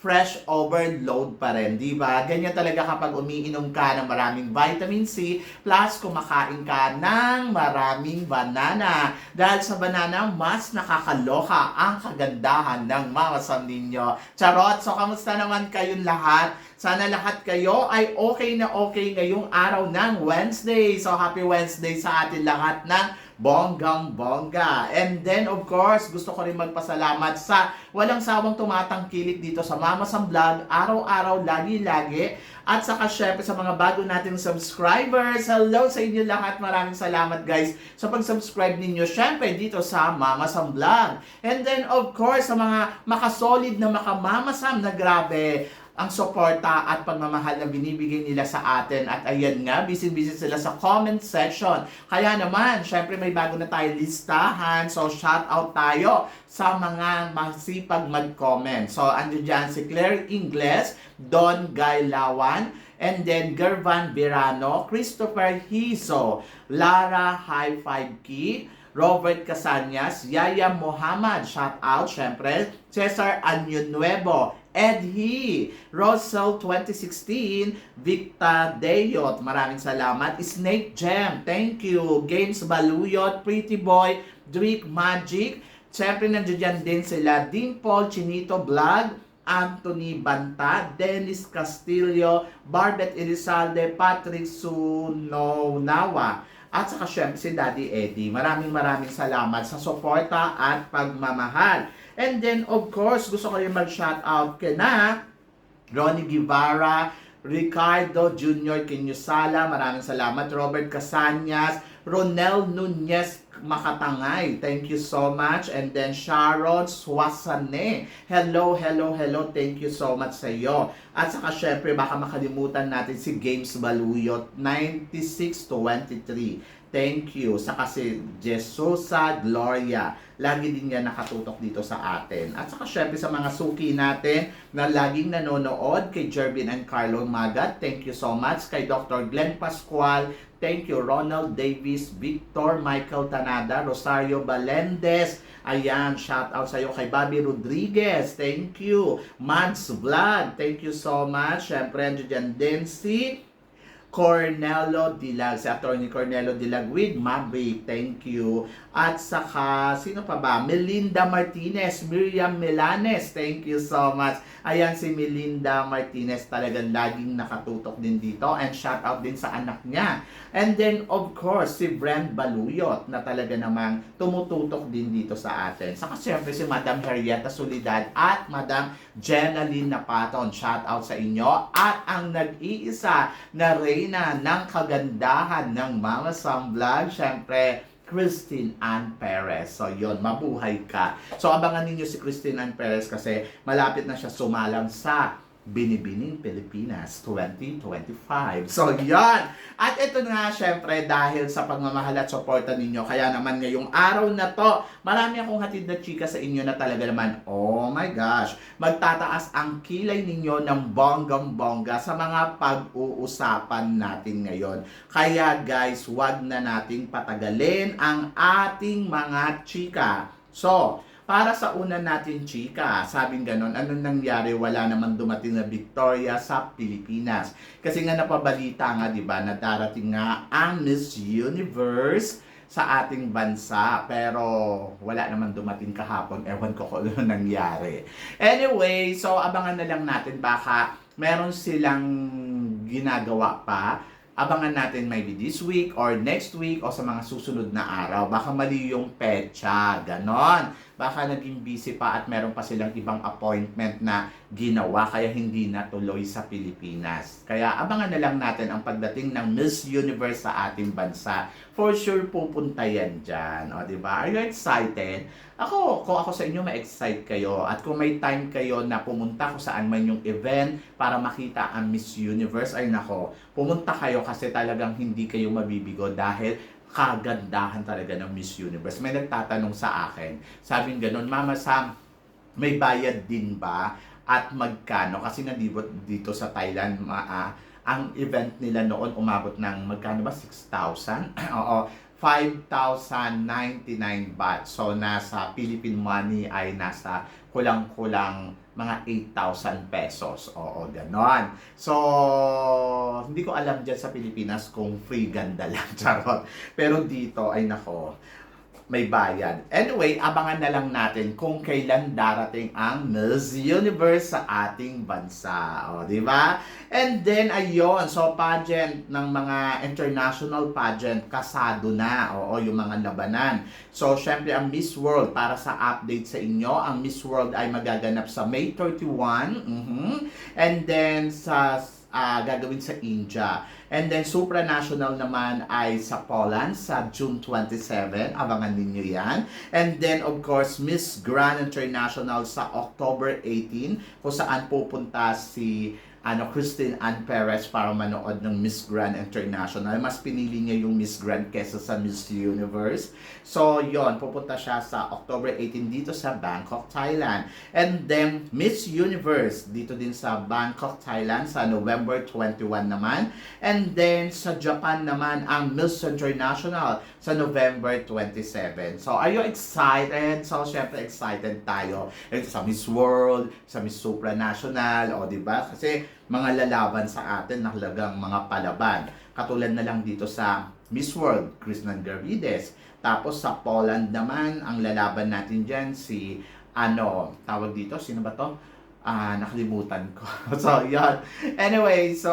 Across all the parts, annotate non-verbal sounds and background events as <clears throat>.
fresh overload pa rin, di ba? Ganyan talaga kapag umiinom ka ng maraming vitamin C plus kumakain ka ng maraming banana. Dahil sa banana, mas nakakaloka ang kagandahan ng mga sam ninyo. Charot! So, kamusta naman kayong lahat? Sana lahat kayo ay okay na okay ngayong araw ng Wednesday. So, happy Wednesday sa atin lahat ng bonggang bongga. And then, of course, gusto ko rin magpasalamat sa walang sawang tumatangkilik dito sa Mama Sam Vlog, araw-araw, lagi-lagi. At saka syempre sa mga bago nating subscribers, hello sa inyo lahat. Maraming salamat guys sa pag-subscribe ninyo syempre dito sa Mama Sam Vlog. And then, of course, sa mga makasolid na makamama Sam na grabe, ang suporta at pagmamahal na binibigay nila sa atin. At ayan nga, busy-busy sila sa comment section. Kaya naman, syempre may bago na tayo listahan. So, shout out tayo sa mga masipag mag-comment. So, ando dyan si Claire Ingles, Don Gailawan, and then Gervan Verano, Christopher Hiso, Lara High Five Key, Robert Casanyas, Yaya Muhammad, shout out, syempre, Cesar Anyo Nuevo, Ed He, Rosel 2016, Victa Deyot, maraming salamat, Snake Gem, thank you, Games Baluyot, Pretty Boy, Drake Magic, syempre nandiyan din sila, Dimple, Chinito Vlog, Anthony Banta, Dennis Castillo, Barbet Elizalde, Patrick Sunonawa, at saka syempre si Daddy Eddie. Maraming maraming salamat sa suporta at pagmamahal. And then of course, gusto ko rin mag-shoutout kina Ronnie Guevara, Ricardo Jr. Kinyusala, maraming salamat. Robert Casanyas, Ronel Nunez Makatangay, thank you so much. And then Sharon Swasane, hello, hello, hello, thank you so much sa iyo. At saka syempre, baka makalimutan natin si Games Baluyot, 96 to 23. Thank you. Saka si Jesusa Gloria. Lagi din yan nakatutok dito sa atin. At saka syempre sa mga suki natin na laging nanonood kay Jervin and Carlo Magat. Thank you so much. Kay Dr. Glenn Pascual. Thank you. Ronald Davis, Victor, Michael Tanada, Rosario Balendez. Ayan, shout out sa iyo kay Bobby Rodriguez. Thank you. Mads Vlog. Thank you so much. Syempre, andyan dyan din si Cornelo Dilag, si Attorney Cornelo Dilag with Maverick, thank you. At saka, sino pa ba? Melinda Martinez, Miriam Melanes, thank you so much. Ayan si Melinda Martinez, talagang laging nakatutok din dito. And shout out din sa anak niya. And then, of course, si Brand Baluyot, na talaga namang tumututok din dito sa atin. Saka siyempre si Madam Henrietta Solidad at Madam Jenaline Napaton, shout out sa inyo. At ang nag-iisa na reyna ng kagandahan ng Mama Sam Vlog, syempre, Christine Ann Perez. So, yon mabuhay ka. So, abangan ninyo si Christine Ann Perez kasi malapit na siya sumalang sa Binibining Pilipinas 2025. So, yan. At ito na, syempre, dahil sa pagmamahal at suporta ninyo, kaya naman ngayong araw na to, marami akong hatid na chika sa inyo na talaga naman, oh my gosh, magtataas ang kilay ninyo ng bonggang-bongga sa mga pag-uusapan natin ngayon. Kaya guys, wag na nating patagalin ang ating mga chika. So, para sa una natin, chika, sabing ganon, anong nangyari? Wala naman dumating na Victoria sa Pilipinas. Kasi nga napabalita nga, di ba, na darating nga ang Miss Universe sa ating bansa. Pero wala naman dumating kahapon. Ewan ko kung ano nangyari. Anyway, so abangan na lang natin. Baka meron silang ginagawa pa abangan natin maybe this week or next week o sa mga susunod na araw. Baka mali yung petsa, ganon. Baka naging busy pa at meron pa silang ibang appointment na ginawa kaya hindi natuloy sa Pilipinas. Kaya abangan na lang natin ang pagdating ng Miss Universe sa ating bansa. For sure pupunta yan dyan. O, di ba? Are you excited? Ako, kung ako sa inyo, ma-excite kayo. At kung may time kayo na pumunta kung saan man yung event para makita ang Miss Universe, ay nako, pumunta kayo kasi talagang hindi kayo mabibigo dahil kagandahan talaga ng Miss Universe. May nagtatanong sa akin, sabing ganun, Mama Sam, may bayad din ba? At magkano? Kasi nandito dito sa Thailand, ma- ah, ang event nila noon umabot ng magkano ba? 6,000? <clears throat> Oo. 5,099 baht. So, nasa Philippine money ay nasa kulang-kulang mga 8,000 pesos. Oo, ganon. So, hindi ko alam dyan sa Pilipinas kung free ganda lang. <laughs> Charot. Pero dito, ay nako, may bayad. Anyway, abangan na lang natin kung kailan darating ang Miss Universe sa ating bansa. O, di ba? And then, ayun, so pageant ng mga international pageant, kasado na. Oo, yung mga labanan. So, syempre, ang Miss World, para sa update sa inyo, ang Miss World ay magaganap sa May 31. mhm. And then, sa ah, gagawin sa India. And then supranational naman ay sa Poland sa June 27. Abangan ninyo yan. And then of course Miss Grand International sa October 18 kung saan pupunta si ano Christine Ann Perez para manood ng Miss Grand International. Mas pinili niya yung Miss Grand kesa sa Miss Universe. So, yon pupunta siya sa October 18 dito sa Bangkok, Thailand. And then, Miss Universe dito din sa Bangkok, Thailand sa November 21 naman. And then, sa Japan naman, ang Miss International sa November 27. So, are you excited? So, syempre excited tayo. Ito sa Miss World, sa Miss Supranational, o di ba? Kasi mga lalaban sa atin na halagang mga palaban. Katulad na lang dito sa Miss World, Krishnan Garvides. Tapos sa Poland naman, ang lalaban natin dyan si, ano, tawag dito, sino ba to? Ah, nakalimutan ko. <laughs> so, yan. Anyway, so,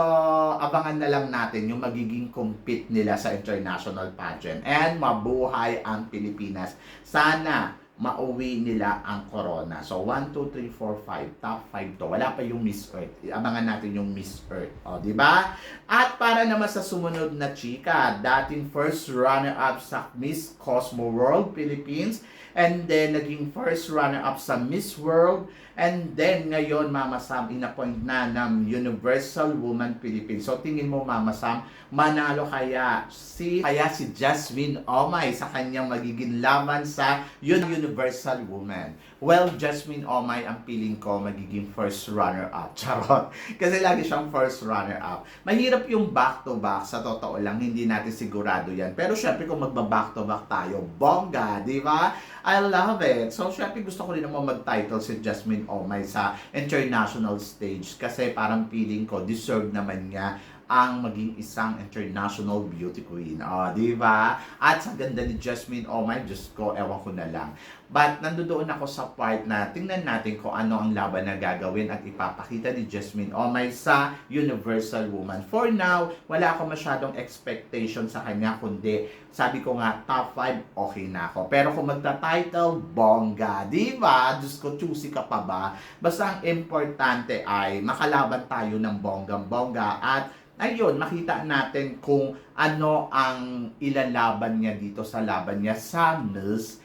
abangan na lang natin yung magiging compete nila sa international pageant. And mabuhay ang Pilipinas. Sana mauwi nila ang corona. So, 1, 2, 3, 4, 5. Top 5 to. Wala pa yung Miss Earth. Abangan natin yung Miss Earth. O, di ba? At para naman sa sumunod na chika, dating first runner-up sa Miss Cosmo World Philippines, and then naging first runner-up sa Miss World, and then ngayon, Mama Sam, inappoint na ng Universal Woman Philippines. So, tingin mo, Mama Sam, manalo kaya si kaya si Jasmine Omay sa kanyang magiging laban sa Universal Woman. Well, Jasmine Omay ang feeling ko magiging first runner-up. <laughs> Charot. Kasi lagi siyang first runner-up. Mahirap yung back-to-back. Sa totoo lang, hindi natin sigurado yan. Pero syempre kung magba-back-to-back tayo, bongga, di ba? I love it. So, syempre gusto ko rin naman mag-title si Jasmine Omay sa international stage kasi parang feeling ko deserve naman niya ang maging isang international beauty queen. O, di ba? At sa ganda ni Jasmine, oh my Diyos ko, ewan ko na lang. But nandoon ako sa part na tingnan natin kung ano ang laban na gagawin at ipapakita ni Jasmine Omay sa Universal Woman. For now, wala ako masyadong expectation sa kanya, kundi sabi ko nga, top 5, okay na ako. Pero kung magta-title, bongga, di ba? Diyos ko, choosy ka pa ba? Basta ang importante ay makalaban tayo ng bonggang-bongga at ayun, makita natin kung ano ang ilalaban niya dito sa laban niya sa Miss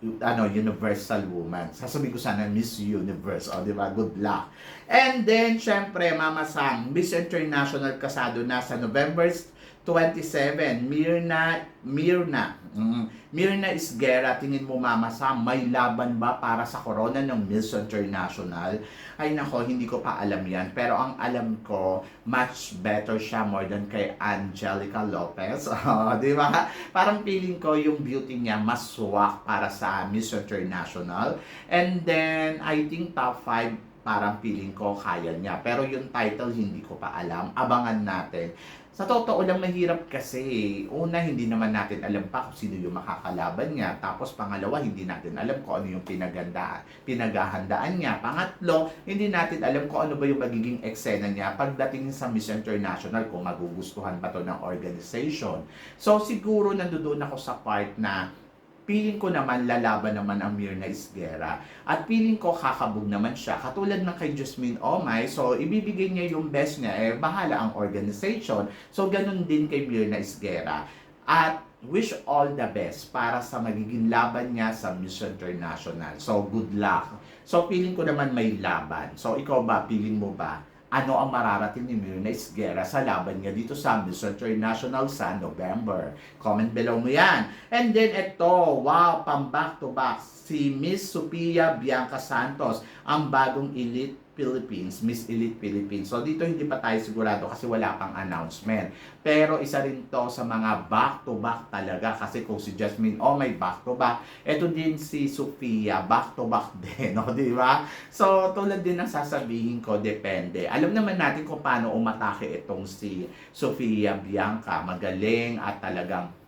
ano, Universal Woman. Sasabihin ko sana Miss Universe. O, di ba? Good luck. And then, syempre, Mama Sam, Miss International kasado na sa November 27. Mirna, Mirna. Mm, Mirna Isguera, tingin mo Mama Sam, may laban ba para sa corona ng Miss International? Ay nako, hindi ko pa alam yan. Pero ang alam ko, much better siya more than kay Angelica Lopez. <laughs> Oh, di ba? Parang feeling ko yung beauty niya mas swak para sa Miss International. And then, I think top 5 parang feeling ko kaya niya. Pero yung title hindi ko pa alam. Abangan natin. Sa totoo lang mahirap kasi. Una, hindi naman natin alam pa kung sino yung makakalaban niya. Tapos pangalawa, hindi natin alam kung ano yung pinagandaan, pinaghahandaan niya. Pangatlo, hindi natin alam kung ano ba yung magiging eksena niya pagdating sa Miss International kung magugustuhan pa to ng organization. So siguro nandoon ako sa part na Piling ko naman lalaban naman ang Mirna Isguera. At piling ko kakabog naman siya. Katulad ng kay Jasmine Omay, so ibibigay niya yung best niya, eh bahala ang organization. So ganun din kay Mirna Isguera. At wish all the best para sa magiging laban niya sa Miss International. So good luck. So feeling ko naman may laban. So ikaw ba, feeling mo ba? Ano ang mararating ni Mirna Isguera sa laban niya dito sa Miss International sa November? Comment below mo yan. And then ito, wow, pang back to back, si Miss Sophia Bianca Santos, ang bagong Elite Philippines, Miss Elite Philippines. So dito hindi pa tayo sigurado kasi wala pang announcement. Pero isa rin to sa mga back to back talaga kasi kung si Jasmine oh may back to back, ito din si Sophia back to back din, no, di ba? So tulad din ng sasabihin ko, depende. Alam naman natin kung paano umatake itong si Sophia Bianca, magaling at talagang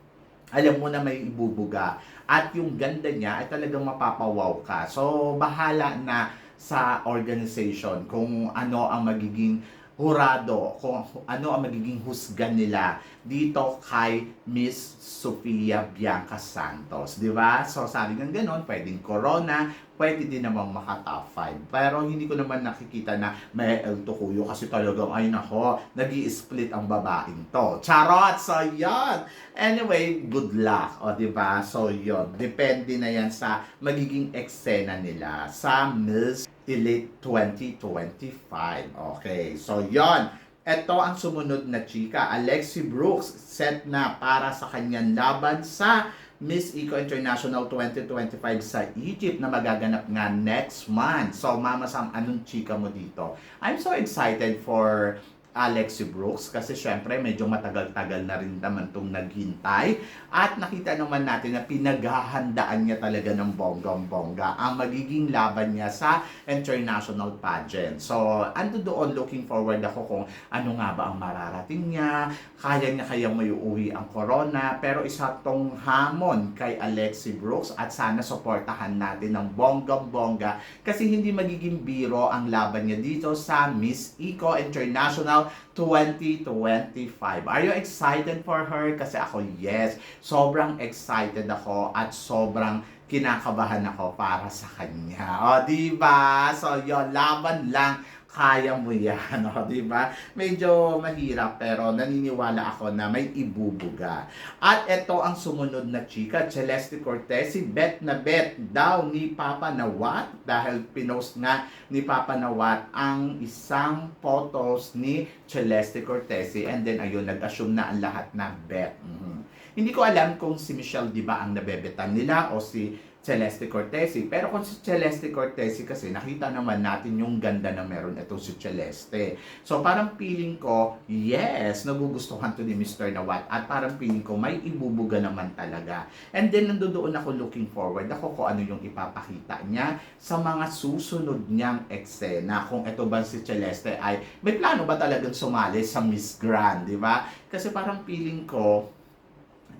alam mo na may ibubuga at yung ganda niya ay talagang mapapawaw ka. So bahala na sa organization kung ano ang magiging hurado, kung ano ang magiging husgan nila dito kay Miss Sofia Bianca Santos. Di ba? So sabi ng ganon, pwedeng corona, pwede din namang maka top 5. Pero hindi ko naman nakikita na may El Tukuyo kasi talagang, ay nako, nag split ang babaeng to. Charot! So yon Anyway, good luck. O, ba? So yon Depende na yan sa magiging eksena nila sa Miss Elite 2025. Okay, so yon. Ito ang sumunod na chika. Alexi Brooks set na para sa kanyang laban sa Miss Eco International 2025 sa Egypt na magaganap nga next month. So, Mama Sam, anong chika mo dito? I'm so excited for Alexi Brooks kasi syempre medyo matagal-tagal na rin naman itong naghintay. At nakita naman natin na pinaghahandaan niya talaga ng bonggang-bongga ang magiging laban niya sa international pageant. So, ando doon looking forward ako kung ano nga ba ang mararating niya, kaya niya kaya may uuwi ang corona, pero isa tong hamon kay Alexi Brooks at sana suportahan natin ng bonggang-bongga kasi hindi magiging biro ang laban niya dito sa Miss Eco International 2025. Are you excited for her? Kasi ako, yes. Sobrang excited ako at sobrang kinakabahan ako para sa kanya. O, di ba? So, yon laban lang kaya mo yan, <laughs> o, di ba? Medyo mahirap pero naniniwala ako na may ibubuga. At ito ang sumunod na chika, Celeste Cortez, si bet na bet daw ni Papa Nawat dahil pinost nga ni Papa Nawat ang isang photos ni Celeste Cortez and then ayun, nag-assume na ang lahat na bet. Mhm. Hindi ko alam kung si Michelle di ba ang nabebetan nila o si Celeste Cortesi. Pero kung si Celeste Cortesi kasi nakita naman natin yung ganda na meron itong si Celeste. So parang feeling ko, yes, nagugustuhan to ni Mr. Nawat at parang feeling ko may ibubuga naman talaga. And then nandoon ako looking forward ako kung ano yung ipapakita niya sa mga susunod niyang eksena. Kung ito ba si Celeste ay may plano ba talagang sumali sa Miss Grand, di ba? Kasi parang feeling ko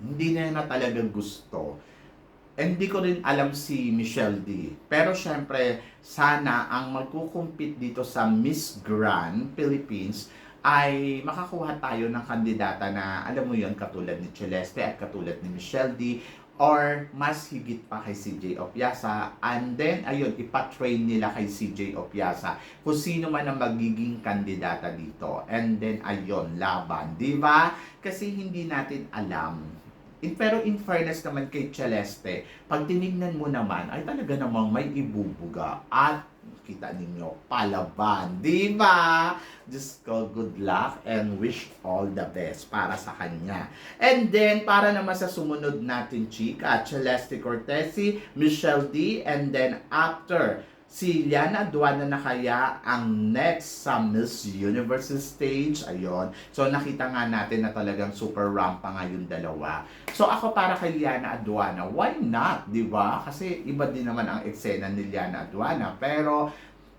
hindi niya na talagang gusto hindi ko rin alam si Michelle D. Pero syempre, sana ang magkukumpit dito sa Miss Grand Philippines ay makakuha tayo ng kandidata na alam mo yon katulad ni Celeste at katulad ni Michelle D or mas higit pa kay CJ Opiasa. And then ayun ipatrain nila kay CJ Opiasa kung sino man ang magiging kandidata dito. And then ayun laban. Di ba? Kasi hindi natin alam In, pero in fairness naman kay Celeste, pag tinignan mo naman, ay talaga namang may ibubuga. At kita ninyo, palaban. Di ba? Just go good luck and wish all the best para sa kanya. And then, para naman sa sumunod natin, chika, Celeste Cortesi, Michelle D, and then after, si Liana Aduana na kaya ang next sa Miss Universe stage. Ayun. So, nakita nga natin na talagang super rampa nga yung dalawa. So, ako para kay Liana Aduana, why not? Ba? Kasi iba din naman ang eksena ni Liana Aduana. Pero,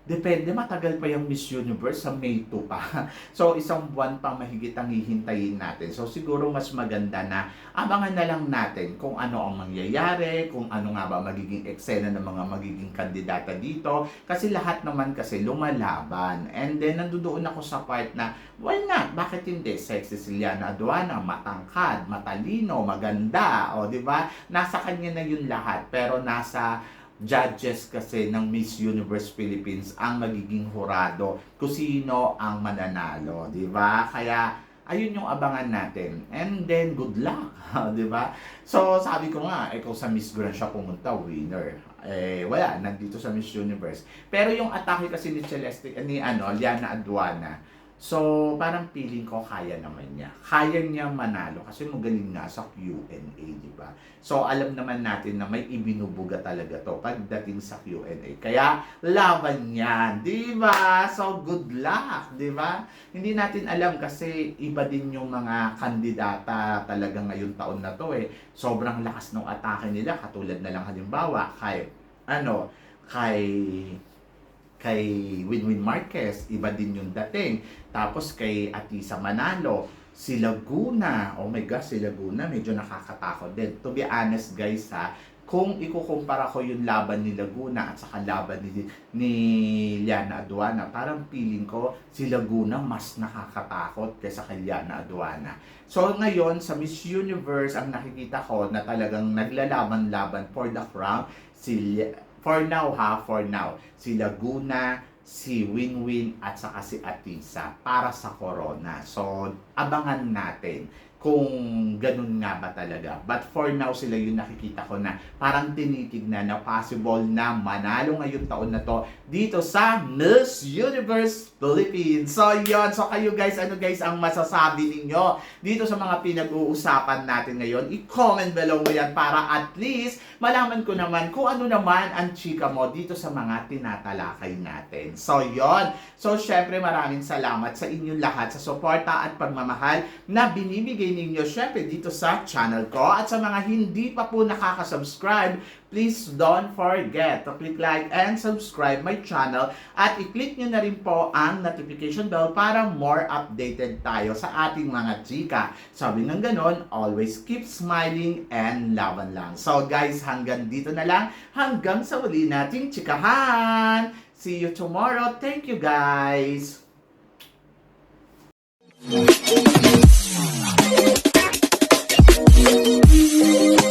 Depende, matagal pa yung Miss Universe sa May 2 pa. <laughs> So, isang buwan pa mahigit ang hihintayin natin. So, siguro mas maganda na abangan na lang natin kung ano ang mangyayari, kung ano nga ba magiging eksena ng mga magiging kandidata dito. Kasi lahat naman kasi lumalaban. And then, nandoon ako sa part na, why not? Bakit hindi? Sexy si Liana Aduana, matangkad, matalino, maganda. O, di ba? Nasa kanya na yun lahat. Pero nasa judges kasi ng Miss Universe Philippines ang magiging hurado kung sino ang mananalo, di ba? Kaya ayun yung abangan natin. And then good luck, <laughs> di ba? So sabi ko nga, eh kung sa Miss Grand siya pumunta, winner. Eh wala, nandito sa Miss Universe. Pero yung atake kasi ni Celeste, ni ano, Liana Aduana, So, parang feeling ko kaya naman niya. Kaya niya manalo kasi magaling nga sa Q&A, di ba? So, alam naman natin na may ibinubuga talaga to pagdating sa Q&A. Kaya, laban yan, di ba? So, good luck, di ba? Hindi natin alam kasi iba din yung mga kandidata talaga ngayong taon na to eh. Sobrang lakas ng atake nila, katulad na lang halimbawa kay, ano, kay kay Winwin Marquez, iba din yung dating. Tapos kay Atisa Manalo, si Laguna, oh my gosh, si Laguna, medyo nakakatakot din. To be honest guys ha, kung ikukumpara ko yung laban ni Laguna at saka laban ni, ni Liana Aduana, parang feeling ko si Laguna mas nakakatakot kaysa kay Liana Aduana. So ngayon, sa Miss Universe, ang nakikita ko na talagang naglalaban-laban for the crown, si for now ha, for now, si Laguna, si Winwin at saka si Atisa para sa Corona. So, abangan natin kung ganun nga ba talaga. But for now, sila yung nakikita ko na parang tinitignan na possible na manalo ngayong taon na to dito sa Miss Universe Philippines. So, yon So, kayo guys, ano guys ang masasabi ninyo dito sa mga pinag-uusapan natin ngayon? I-comment below mo yan para at least malaman ko naman kung ano naman ang chika mo dito sa mga tinatalakay natin. So, yon So, syempre maraming salamat sa inyong lahat sa suporta at pagmamahal na binibigay ninyo syempre dito sa channel ko. At sa mga hindi pa po nakakasubscribe, please don't forget to click like and subscribe my channel. At i-click nyo na rin po ang notification bell para more updated tayo sa ating mga chika. Sabi ng ganon, always keep smiling and laban lang. So guys, hanggang dito na lang. Hanggang sa uli nating chikahan. See you tomorrow. Thank you guys. Thank you. Thank you.